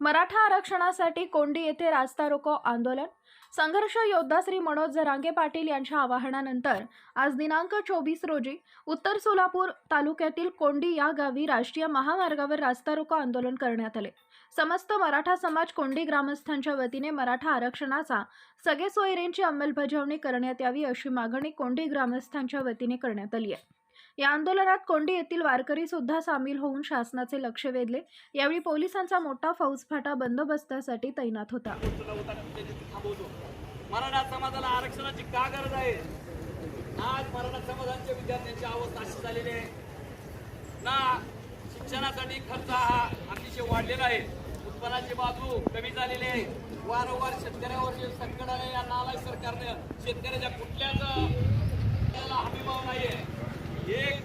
मराठा आरक्षणासाठी कोंडी येथे रास्ता रोको आंदोलन? संघर्ष योद्धा श्री मनोज जरांगे पाटील यांच्या आवाहनानंतर आज दिनांक चोवीस रोजी उत्तर सोलापूर तालुक्यातील कोंडी या गावी राष्ट्रीय महामार्गावर रास्ता रोको आंदोलन करण्यात आले. समस्त मराठा समाज कोंडी ग्रामस्थांच्या वतीने मराठा आरक्षणाचा सगळे सोयरेंची अंमलबजावणी करण्यात यावी अशी मागणी कोंडी ग्रामस्थांच्या वतीने करण्यात आली आहे. या आंदोलनात कोंडी येथील वारकरी सुद्धा सामील होऊन शासनाचे लक्ष वेधले. यावेळी पोलिसांचा मोठा फौजफाटा बंदोबस्तासाठी तैनात होता. मराठा समाजाला आरक्षणाची का गरज आहे? आज मराठा समाजाच्या विद्यार्थ्यांची अवस्था अशी झालेली आहे. ना शिक्षणासाठी खर्च हा अतिशय वाढलेला आहे. उत्पन्नाची बाजू कमी झालेली आहे. वारंवार शेतकऱ्यावर जे संकट आहे या नालायक सरकारने शेतकऱ्याच्या कुठल्याच त्याला नाही नाहीये. एक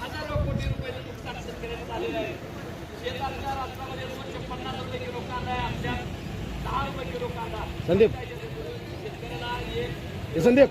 हजारो कोटी रुपयाचं नुकसान झालेलं आहे. शेतातल्या राष्ट्रामध्ये दोनशे पन्नास रुपये किलो कांदा आहे आमच्यात दहा रुपये किलो कांदा. संदीप. शेतकऱ्याला एक संदीप.